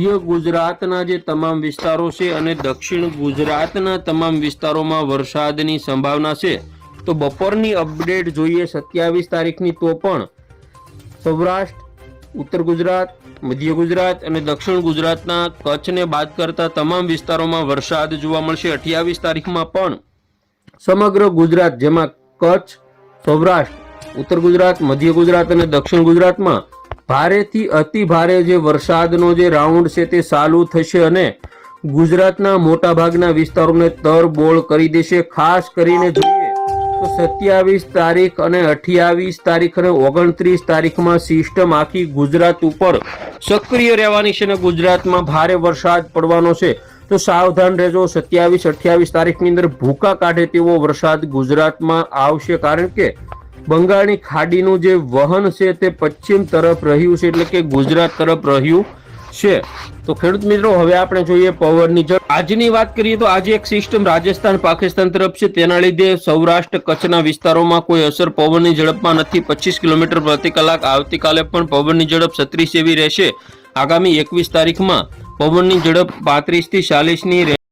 મધ્ય ગુજરાતના જે તમામ વિસ્તારો છે અને દક્ષિણ ગુજરાતના તમામ વિસ્તારોમાં વરસાદની સંભાવના છે, તો બપોરની અપડેટ જોઈએ સત્યાવીસ તારીખની તો પણ સૌરાષ્ટ્ર, ઉત્તર ગુજરાત, મધ્ય ગુજરાત અને દક્ષિણ ગુજરાતના કચ્છને બાદ કરતા તમામ વિસ્તારોમાં વરસાદ જોવા મળશે. અઠ્યાવીસ તારીખમાં પણ સમગ્ર ગુજરાત, જેમાં કચ્છ, સૌરાષ્ટ્ર, ઉત્તર ગુજરાત, મધ્ય ગુજરાત અને દક્ષિણ ગુજરાતમાં ભારેથી અતિ ભારે જે વરસાદનો જે રાઉન્ડ છે તે ચાલુ થશે અને ગુજરાતના મોટાભાગના વિસ્તારોને તરબોળ કરી દેશે. ખાસ કરીને જોઈએ તો સત્યાવીસ તારીખ અને અઠ્યાવીસ તારીખ અને ઓગણત્રીસ તારીખમાં સિસ્ટમ આખી ગુજરાત ઉપર સક્રિય રહેવાની છે અને ગુજરાતમાં ભારે વરસાદ પડવાનો છે. તો સાવધાન રહેજો, સત્યાવીસ અઠ્યાવીસ તારીખની અંદર ભૂકા કાઢે તેવો વરસાદ ગુજરાતમાં આવશે. કારણ કે બંગાળની ખાડીનું જે વહન છે તે પશ્ચિમ તરફ રહ્યું છે, એટલે કે ગુજરાત તરફ રહ્યું છે. તો ખેડૂત મિત્રો, હવે આપણે જોઈએ પવનની ઝડપ. આજની વાત કરીએ તો આજે એક સિસ્ટમ રાજસ્થાન, પાકિસ્તાન તરફ છે. તેના લીધે સૌરાષ્ટ્ર કચ્છના વિસ્તારોમાં કોઈ અસર પવનની ઝડપમાં નથી. પચીસ કિલોમીટર પ્રતિ કલાક આવતીકાલે પણ પવનની ઝડપ છત્રીસ એવી રહેશે. આગામી એકવીસ તારીખમાં પવનની ઝડપ પાંત્રીસથી ચાલીસની